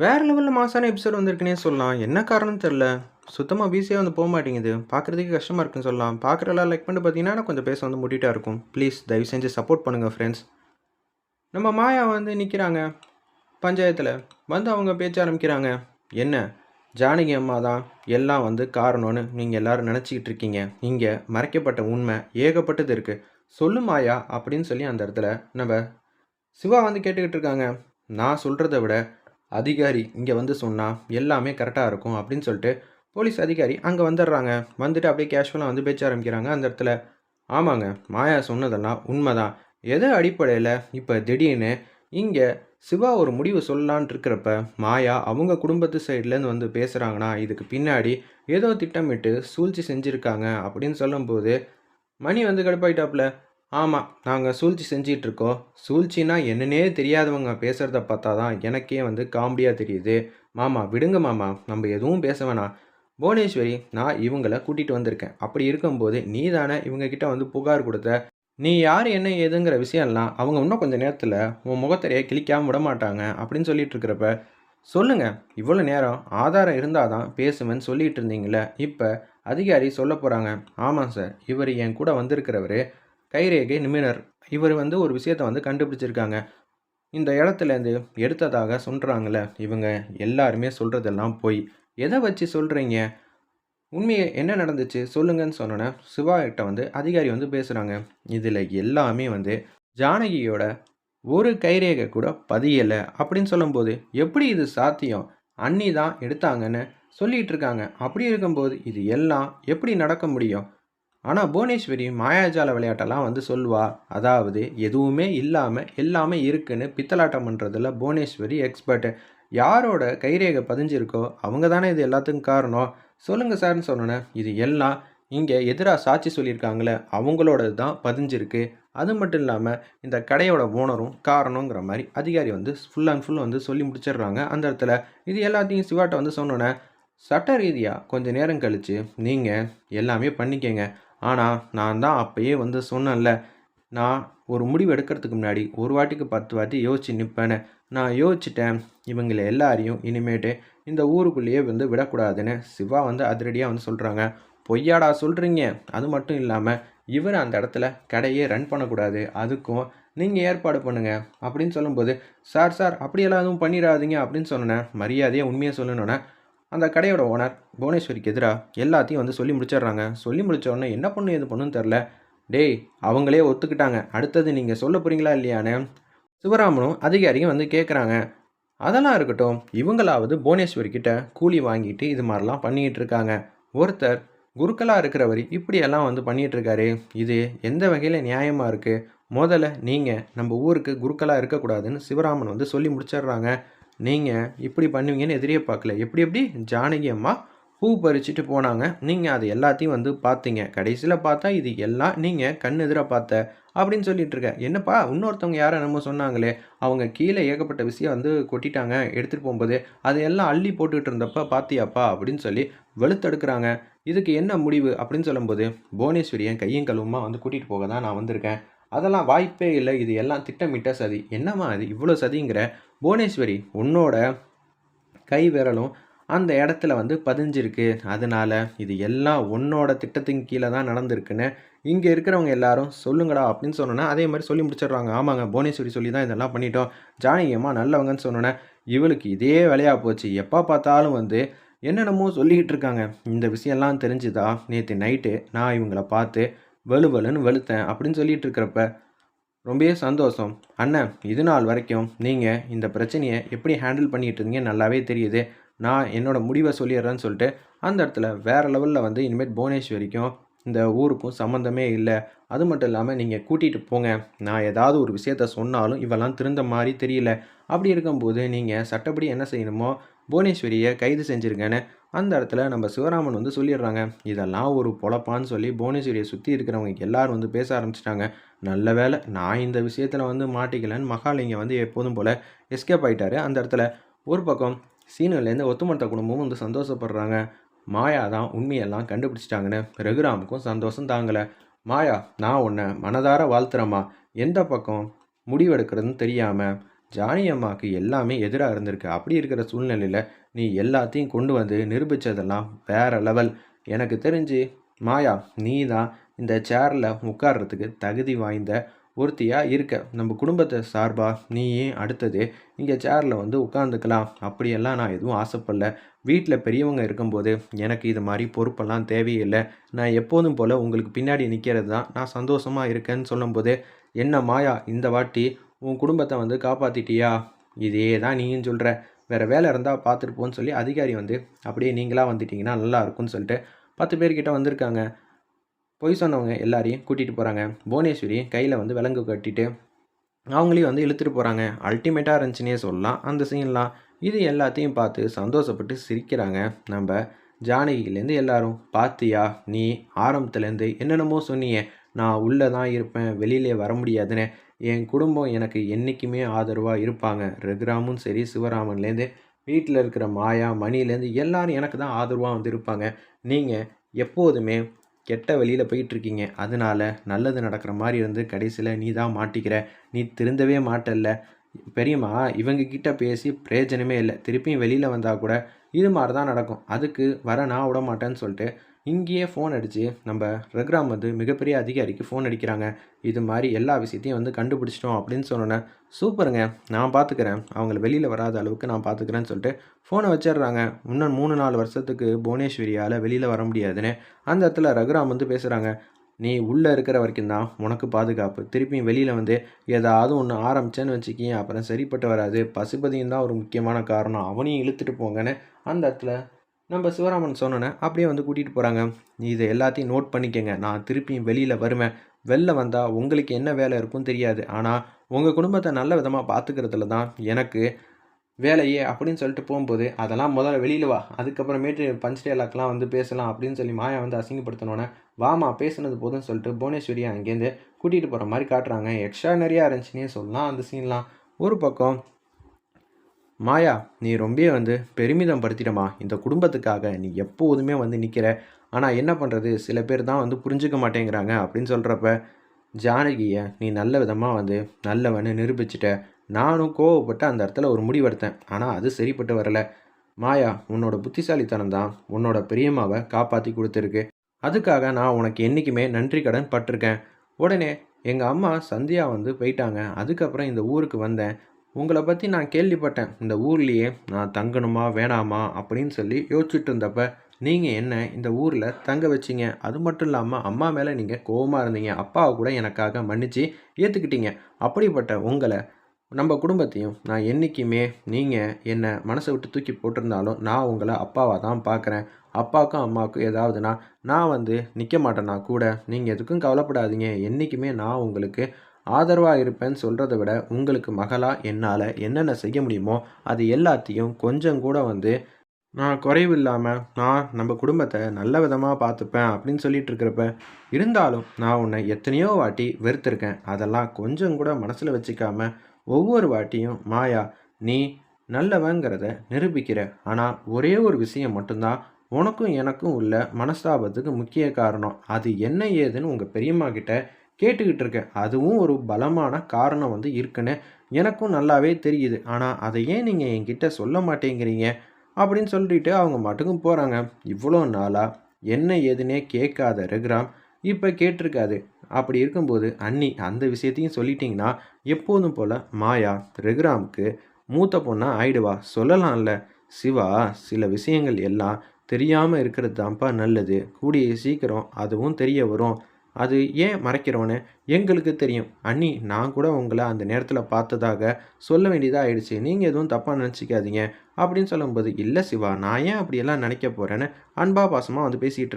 வேறு லெவலில் மாசான எபிசோட் வந்திருக்குனே சொல்லலாம். என்ன காரணம் தெரில சுத்தமாக பிஸியாக வந்து போக மாட்டேங்குது. பார்க்குறதுக்கு கஷ்டமாக இருக்குன்னு சொல்லலாம். பார்க்குறலாம் லைக் பண்ணிட்டு பார்த்தீங்கன்னா கொஞ்சம் பேச வந்து முட்டிட்டா இருக்கும். ப்ளீஸ் தயவு செஞ்சு சப்போர்ட் பண்ணுங்கள் ஃப்ரெண்ட்ஸ் நம்ம மாயா வந்து நிற்கிறாங்க பஞ்சாயத்தில். வந்து அவங்க பேச்ச ஆரம்பிக்கிறாங்க. என்ன? ஜானகி அம்மா தான் எல்லாம் வந்து காரணம்னு நீங்கள் எல்லாரும் நினச்சிக்கிட்டு இருக்கீங்க. இங்கே மறைக்கப்பட்ட உண்மை ஏகப்பட்டது இருக்குது சொல்லு மாயா அப்படின்னு சொல்லி அந்த இடத்துல நம்ம சிவா வந்து கேட்டுக்கிட்டு இருக்காங்க. நான் சொல்கிறத விட அதிகாரி இங்கே வந்து சொன்னால் எல்லாமே கரெக்டாக இருக்கும் அப்படின்னு சொல்லிட்டு போலீஸ் அதிகாரி அங்கே வந்துடுறாங்க. வந்துட்டு அப்படியே கேஷுவலாக வந்து பேச்ச ஆரம்பிக்கிறாங்க அந்த இடத்துல. ஆமாங்க மாயா சொன்னதெல்லாம் உண்மைதான். எது அடிப்படையில் இப்போ திடீர்னு இங்கே சிவா ஒரு முடிவு சொல்லலான் இருக்கிறப்ப மாயா அவங்க குடும்பத்து சைட்லேருந்து வந்து பேசுகிறாங்கன்னா இதுக்கு பின்னாடி ஏதோ திட்டமிட்டு சூழ்ச்சி செஞ்சுருக்காங்க அப்படின்னு சொல்லும்போது மணி வந்து கடுப்பாயிட்டாப்புல. ஆமாம் நாங்கள் சூழ்ச்சி செஞ்சிகிட்ருக்கோம் சூழ்ச்சினா என்னன்னே தெரியாதவங்க பேசுகிறத பார்த்தா தான் எனக்கே வந்து காமெடியாக தெரியுது. மாமா விடுங்க மாமா நம்ம எதுவும் பேச வேணாம். புவனேஸ்வரி நான் இவங்களை கூட்டிகிட்டு வந்திருக்கேன். அப்படி இருக்கும்போது நீ தானே இவங்கக்கிட்ட வந்து புகார் கொடுத்த? நீ யார் என்ன ஏதுங்கிற விஷயம்லாம் அவங்க இன்னும் கொஞ்சம் நேரத்தில் உன் முகத்தரையை கிழிக்காமல் விட மாட்டாங்க அப்படின்னு சொல்லிட்டு இருக்கிறப்ப சொல்லுங்கள் இவ்வளோ நேரம் ஆதாரம் இருந்தால் தான் பேசுவேன்னு சொல்லிட்டு இருந்தீங்களே இப்போ அதிகாரி சொல்ல போகிறாங்க ஆமாம் சார் இவர் என் கூட வந்திருக்கிறவர். கைரேகை நிபுணர் இவர் வந்து ஒரு விஷயத்தை வந்து கண்டுபிடிச்சிருக்காங்க. இந்த இடத்துலேருந்து எடுத்ததாக சொல்கிறாங்கள இவங்க எல்லாருமே சொல்கிறதெல்லாம் போய். எதை வச்சு சொல்கிறீங்க உண்மையை என்ன நடந்துச்சு? சொல்லுங்கன்னு சொன்னோன்னே சிவா கிட்ட வந்து அதிகாரி வந்து பேசுகிறாங்க இதில் எல்லாமே வந்து ஜானகியோட ஒரு கைரேகை கூட பதியலை அப்படின்னு சொல்லும்போது எப்படி இது சாத்தியம்? அண்ணி தான் எடுத்தாங்கன்னு சொல்லிகிட்டு இருக்காங்க. அப்படி இருக்கும்போது இது எல்லாம் எப்படி நடக்க முடியும்? ஆனால் புவனேஸ்வரி மாயாஜால விளையாட்டெல்லாம் வந்து சொல்லுவா அதாவது எதுவுமே இல்லாமல் எல்லாமே இருக்குன்னு பித்தலாட்டம் பண்ணுறதுல புவனேஸ்வரி எக்ஸ்பர்ட்டு யாரோட கைரேகை பதிஞ்சிருக்கோ அவங்க தானே இது எல்லாத்துக்கும் காரணம். சொல்லுங்கள் சார்னு சொன்னோன்னே இது எல்லாம் இங்கே எதிராக சாட்சி சொல்லியிருக்காங்களே அவங்களோடது தான் பதிஞ்சிருக்கு. அது மட்டும் இல்லாமல் இந்த கடையோட ஓனரும் காரணங்கிற மாதிரி அதிகாரி வந்து ஃபுல் அண்ட் ஃபுல் வந்து சொல்லி முடிச்சிடுறாங்க அந்த இடத்துல. இது எல்லாத்தையும் சிவாட்ட வந்து சொன்னோன்னே சட்ட ரீதியாக கொஞ்சம் நேரம் கழித்து நீங்கள் எல்லாமே பண்ணிக்கங்க. ஆனால் நான் தான் அப்பயே வந்து சொன்னேன்ல நான் ஒரு முடிவு எடுக்கிறதுக்கு முன்னாடி ஒரு வாட்டிக்கு பத்து வாட்டி யோசிச்சு நிற்பேன்னு நான் யோசிச்சிட்டேன் இவங்களை எல்லாரையும் இனிமேட்டு இந்த ஊருக்குள்ளேயே வந்து விடக்கூடாதுன்னு சிவா வந்து அதிரடியாக வந்து சொல்கிறாங்க பொய்யாடா சொல்கிறீங்க அது மட்டும் இல்லாமல் இவர் அந்த இடத்துல கடையே ரன் பண்ணக்கூடாது அதுக்கும் நீங்கள் ஏற்பாடு பண்ணுங்க அப்படின்னு சொல்லும்போது சார் சார் அப்படியெல்லாம் எதுவும் பண்ணிடாதீங்க அப்படின்னு சொன்னேன். மரியாதையாக உண்மையை சொல்லணுன்னே அந்த கடையோட ஓனர் புவனேஸ்வரிக்கு எதிராக எல்லாத்தையும் வந்து சொல்லி முடிச்சிடுறாங்க. சொல்லி முடிச்ச உடனே என்ன பண்ணு எது பண்ணுன்னு தெரில டேய் அவங்களே ஒத்துக்கிட்டாங்க. அடுத்தது நீங்கள் சொல்ல போகிறீங்களா இல்லையான்னு சிவராமனும் அதிகாரியும் வந்து கேட்குறாங்க அதெல்லாம் இருக்கட்டும் இவங்களாவது புவனேஸ்வரி கிட்ட கூலி வாங்கிட்டு இது மாதிரிலாம் பண்ணிக்கிட்டு இருக்காங்க. ஒருத்தர் குருக்களாக இருக்கிறவர் இப்படியெல்லாம் வந்து பண்ணிகிட்ருக்காரு இது எந்த வகையில் நியாயமாக இருக்குது முதல்ல நீங்கள் நம்ம ஊருக்கு குருக்களாக இருக்கக்கூடாதுன்னு சிவராமன் வந்து சொல்லி முடிச்சிடுறாங்க. நீங்கள் இப்படி பண்ணுவீங்கன்னு எதிரியே பார்க்கல. எப்படி எப்படி? ஜானகி அம்மா பூ பறிச்சுட்டு போனாங்க. நீங்கள் அது எல்லாத்தையும் வந்து பார்த்தீங்க. கடைசியில் பார்த்தா இது எல்லாம் நீங்கள் கண் எதிராக பார்த்த அப்படின்னு சொல்லிட்டு இருக்க. என்னப்பா? இன்னொருத்தவங்க யாரும் என்னமோ சொன்னாங்களே. அவங்க கீழே ஏகப்பட்ட விஷயம் வந்து கொட்டிட்டாங்க. எடுத்துகிட்டு போகும்போது அதை எல்லாம் அள்ளி போட்டுக்கிட்டு இருந்தப்ப பார்த்தியாப்பா அப்படின்னு சொல்லி வெளுத்தெடுக்கிறாங்க. இதுக்கு என்ன முடிவு அப்படின்னு சொல்லும்போது புவனேஸ்வரியை கையும் கழுவுமா வந்து கூட்டிகிட்டு போக தான் நான் வந்திருக்கேன். அதெல்லாம் வாய்ப்பே இல்லை. இது எல்லாம் திட்டமிட்ட சதி. என்னம்மா அது இவ்வளோ சதிங்கிற? புவனேஸ்வரி உன்னோட கை விரலும் அந்த இடத்துல வந்து பதிஞ்சிருக்கு. அதனால் இது எல்லாம் உன்னோட திட்டத்தின் கீழே தான் நடந்திருக்குன்னு இங்கே இருக்கிறவங்க எல்லாரும் சொல்லுங்கடா அப்படின்னு சொன்னோன்னே அதே மாதிரி சொல்லி முடிச்சிடுறாங்க. ஆமாங்க புவனேஸ்வரி சொல்லி தான் இதெல்லாம் பண்ணிட்டோம். ஜானகி அம்மா நல்லவங்கன்னு சொன்னோன்னே இவளுக்கு இதே வேலையாக போச்சு. எப்போ பார்த்தாலும் வந்து என்னென்னமோ சொல்லிக்கிட்டு இருக்காங்க. இந்த விஷயம்லாம் தெரிஞ்சுதா? நேற்று நைட்டு நான் இவங்கள பார்த்து வலுவலுன்னு வலுத்தேன் அப்படின்னு சொல்லிட்டு இருக்கிறப்ப ரொம்பவே சந்தோஷம். அண்ணன் இது நாள் வரைக்கும் நீங்கள் இந்த பிரச்சனையை எப்படி ஹேண்டில் பண்ணிகிட்டு இருந்தீங்க நல்லாவே தெரியுது. நான் என்னோட முடிவை சொல்லிடுறேன்னு சொல்லிட்டு அந்த இடத்துல வேறு லெவலில் வந்து இனிமேல் புவனேஸ்வரிக்கும் இந்த ஊருக்கும் சம்மந்தமே இல்லை. அது மட்டும் இல்லாமல் நீங்கள் கூட்டிகிட்டு போங்க. நான் ஏதாவது ஒரு விஷயத்த சொன்னாலும் இவெல்லாம் திருந்த மாதிரி தெரியல. அப்படி இருக்கும்போது நீங்கள் சட்டப்படி என்ன செய்யணுமோ புவனேஸ்வரியை கைது செஞ்சுருங்கன்னு அந்த இடத்துல நம்ம சிவராமன் வந்து சொல்லிடுறாங்க இதெல்லாம் ஒரு பொழப்பான்னு சொல்லி புவனேஸ்வரியை சுற்றி இருக்கிறவங்க எல்லோரும் வந்து பேச ஆரம்பிச்சிட்டாங்க. நல்ல வேளை நான் இந்த விஷயத்தில் வந்து மாட்டிக்கலன்னு மகாலிங்க வந்து எப்போதும் போல் எஸ்கேப் ஆகிட்டாரு அந்த இடத்துல ஒரு பக்கம் சீனர்லேருந்து ஒத்துமொத்த குடும்பமும் வந்து சந்தோஷப்படுறாங்க. மாயா தான் உண்மையெல்லாம் கண்டுபிடிச்சிட்டாங்கன்னு ரகுராமுக்கும் சந்தோஷம் தாங்கலை. மாயா நான் உன்னை மனதார வாழ்த்துறேம்மா. எந்த பக்கம் முடிவெடுக்கிறதுன்னு தெரியாமல் ஜானி அம்மாவுக்கு எல்லாமே எதிராக இருந்திருக்கு. அப்படி இருக்கிற சூழ்நிலையில் நீ எல்லாத்தையும் கொண்டு வந்து நிரூபித்ததெல்லாம் வேற லெவல். எனக்கு தெரிஞ்சு மாயா நீ தான் இந்த சேரில் உட்கார்றதுக்கு தகுதி வாய்ந்த ஒருத்தியாக இருக்க. நம்ம குடும்பத்தை சார்பாக நீயே அடுத்தது இங்கே சேரில் வந்து உட்காந்துக்கலாம் அப்படியெல்லாம் நான் எதுவும் ஆசைப்படல. வீட்டில் பெரியவங்க இருக்கும்போது எனக்கு இது மாதிரி பொறுப்பெல்லாம் தேவையில்லை. நான் எப்போதும் போல் உங்களுக்கு பின்னாடி நிற்கிறது தான் நான் சந்தோஷமாக இருக்கேன்னு சொல்லும்போது என்ன மாயா இந்த வாட்டி உன் குடும்பத்தை வந்து காப்பாற்றிட்டியா இதே தான் நீயும் சொல்கிற வேறு வேலை இருந்தால் பார்த்துட்டு போன்னு சொல்லி அதிகாரி வந்து அப்படியே நீங்களாக வந்துட்டிங்கன்னா நல்லா இருக்கும்னு சொல்லிட்டு பத்து பேர்கிட்ட வந்திருக்காங்க. பொய் சொன்னவங்க எல்லாரையும் கூட்டிகிட்டு போகிறாங்க புவனேஸ்வரி கையில் வந்து விலங்கு கட்டிட்டு அவங்களையும் வந்து இழுத்துட்டு போகிறாங்க அல்டிமேட்டாக இருந்துச்சுன்னே சொல்லலாம். அந்த சீன்லாம் இது எல்லாத்தையும் பார்த்து சந்தோஷப்பட்டு சிரிக்கிறாங்க. நம்ம ஜானகிலேருந்து எல்லாரும் பார்த்தியா நீ ஆரம்பத்துலேருந்து என்னென்னமோ சொன்னியே. நான் உள்ளே தான் இருப்பேன் வெளியிலே வர முடியாதுன்னு என் குடும்பம் எனக்கு என்றைக்குமே ஆதரவாக இருப்பாங்க. ரகுராமும் சரி சிவராமன்லேருந்து வீட்டில் இருக்கிற மாயா மணிலேருந்து எல்லாரும் எனக்கு தான் ஆதரவாக வந்து இருப்பாங்க நீங்கள் எப்போதுமே கெட்ட வழியில் போயிட்டுருக்கீங்க. அதனால நல்லது நடக்கிற மாதிரி இருந்து கடைசியில் நீ தான் மாட்டிக்கிற. நீ திருந்தவே மாட்டல்ல. பெரியம்மா இவங்க கிட்ட பேசி பிரயோஜனமே இல்லை. திருப்பியும் வெளியில் வந்தால் கூட இது மாதிரி தான் நடக்கும். அதுக்கு வர நான் விட மாட்டேன்னு சொல்லிட்டு இங்கேயே ஃபோன் அடித்து நம்ம ரகுராம் வந்து மிகப்பெரிய அதிகாரிக்கு ஃபோன் அடிக்கிறாங்க. இது மாதிரி எல்லா விஷயத்தையும் வந்து கண்டுபிடிச்சிட்டோம் அப்படின்னு சொன்னோன்னே சூப்பருங்க நான் பார்த்துக்கிறேன் அவங்கள வெளியில் வராத அளவுக்கு நான் பார்த்துக்கிறேன்னு சொல்லிட்டு ஃபோனை வச்சிடுறாங்க. இன்னும் மூணு நாலு வருஷத்துக்கு புவனேஸ்வரியால் வெளியில் வர முடியாதுன்னு. அந்த இடத்துல ரகுராம் வந்து பேசுகிறாங்க நீ உள்ளே இருக்கிற வரைக்கும் தான் உனக்கு பாதுகாப்பு. திருப்பியும் வெளியில் வந்து ஏதாவது ஒன்று ஆரம்பிச்சேன்னு வச்சுக்கிங்க அப்புறம் சரிப்பட்டு வராது. பசுபதியும் தான் ஒரு முக்கியமான காரணம். அவனையும் இழுத்துட்டு போங்கன்னு. அந்த இடத்துல நம்ம சிவராமன் சொன்னோன்னே அப்படியே வந்து கூட்டிகிட்டு போகிறாங்க இதை எல்லாத்தையும் நோட் பண்ணிக்கங்க. நான் திருப்பியும் வெளியில் வருவேன். வெளில வந்தால் உங்களுக்கு என்ன வேலை இருக்கும்னு தெரியாது. ஆனால் உங்கள் குடும்பத்தை நல்ல விதமாக பார்த்துக்கிறதுல தான் எனக்கு வேலையே அப்படின்னு சொல்லிட்டு போகும்போது அதெல்லாம் முதல்ல வெளியில் வா. அதுக்கப்புறமேட்டு பஞ்ச் டேலாக்லாம் வந்து பேசலாம் அப்படின்னு சொல்லி மாயா வந்து அசிங்கப்படுத்தினோன்னே வாமா பேசுனது போதும்னு சொல்லிட்டு புவனேஸ்வரியை அங்கேருந்து கூட்டிகிட்டு போகிற மாதிரி காட்டுறாங்க. எக்ஸ்ட்ரா நிறையா இருந்துச்சுன்னே சொல்லலாம் அந்த சீன்லாம் ஒரு பக்கம் மாயா நீ ரொம்ப வந்து பெருமிதம் படுத்திடமா இந்த குடும்பத்துக்காக நீ எப்போதுமே வந்து நிற்கிற ஆனால் என்ன பண்ணுறது சில பேர் தான் வந்து புரிஞ்சுக்க மாட்டேங்கிறாங்க அப்படின்னு சொல்கிறப்ப ஜானகியை நீ நல்ல விதமாக வந்து நல்லவன்னு நிரூபிச்சிட்ட. நானும் கோவப்பட்டு அந்த இடத்துல ஒரு முடிவெடுத்தேன். ஆனால் அது சரிப்பட்டு வரல. மாயா உன்னோட புத்திசாலித்தனம் தான் உன்னோட பெரியம்மாவை காப்பாற்றி கொடுத்துருக்கு. அதுக்காக நான் உனக்கு என்றைக்குமே நன்றி கடன் பட்டிருக்கேன். உடனே எங்கள் அம்மா சந்தியா வந்து போயிட்டாங்க. அதுக்கப்புறம் இந்த ஊருக்கு வந்தேன். உங்களை பற்றி நான் கேள்விப்பட்டேன். இந்த ஊர்லேயே நான் தங்கணுமா வேணாமா அப்படின்னு சொல்லி யோசிச்சுட்டு இருந்தப்ப நீங்கள் என்ன இந்த ஊரில் தங்க வச்சிங்க? அது மட்டும் இல்லாமல் அம்மா மேலே நீங்கள் கோவமாக இருந்தீங்க. அப்பாவை கூட எனக்காக மன்னித்து ஏற்றுக்கிட்டீங்க அப்படிப்பட்ட உங்களை நம்ம குடும்பத்தையும் நான் என்றைக்குமே நீங்கள் என்னை மனசை விட்டு தூக்கி போட்டிருந்தாலும் நான் உங்களை அப்பாவாக தான் பார்க்குறேன் அப்பாவுக்கும் அம்மாவுக்கும் ஏதாவதுனா நான் வந்து நிற்க மாட்டேன்னா கூட? நீங்கள் எதுக்கும் கவலைப்படாதீங்க. என்றைக்குமே நான் உங்களுக்கு ஆதரவாக இருப்பேன்னு சொல்கிறத விட உங்களுக்கு மகளாக என்னால் என்னென்ன செய்ய முடியுமோ அது எல்லாத்தையும் கொஞ்சம் கூட வந்து நான் குறைவு இல்லாமல் நான் நம்ம குடும்பத்தை நல்ல விதமாக பார்த்துப்பேன் அப்படின்னு சொல்லிட்டு இருக்கிறப்ப இருந்தாலும் நான் உன்னை எத்தனையோ வாட்டி வெறுத்திருக்கேன். அதெல்லாம் கொஞ்சம் கூட மனசில் வச்சுக்காம ஒவ்வொரு வாட்டியும் மாயா நீ நல்லவங்கிறத நிரூபிக்கிற. ஆனால் ஒரே ஒரு விஷயம் மட்டும்தான் உனக்கும் எனக்கும் உள்ள மனஸ்தாபத்துக்கு முக்கிய காரணம். அது என்ன ஏதுன்னு உங்கள் பெரியம்மா கிட்ட கேட்டுக்கிட்டு இருக்கேன். அதுவும் ஒரு பலமான காரணம் வந்து இருக்குன்னு எனக்கும் நல்லாவே தெரியுது. ஆனால் அதை ஏன் நீங்கள் என்கிட்ட சொல்ல மாட்டேங்கிறீங்க? அப்படின்னு சொல்லிட்டு அவங்க மட்டுக்கும் போகிறாங்க இவ்வளோ நாளாக என்ன ஏதுன்னே கேட்காத ரகுராம் இப்போ கேட்டிருக்காது அப்படி இருக்கும்போது அண்ணி அந்த விஷயத்தையும் சொல்லிட்டீங்கன்னா எப்போதும் போல் மாயா ரகுராமுக்கு மூத்த பொண்ணாக ஆயிடுவா. சொல்லலாம்ல. சிவா சில விஷயங்கள் எல்லாம் தெரியாமல் இருக்கிறது தான்ப்பா நல்லது. கூடிய சீக்கிரம் அதுவும் தெரிய வரும். அது ஏன் மறைக்கிறோன்னு எங்களுக்கு தெரியும். அண்ணி நான் கூட உங்களை அந்த நேரத்தில் பார்த்ததாக சொல்ல வேண்டியதாக ஆயிடுச்சு. நீங்கள் எதுவும் தப்பாக நினச்சிக்காதீங்க. அப்படின்னு சொல்லும்போது இல்லை சிவா நான் ஏன் அப்படியெல்லாம் நினைக்க போகிறேன்னு அன்பா பாசமாக வந்து பேசிகிட்டு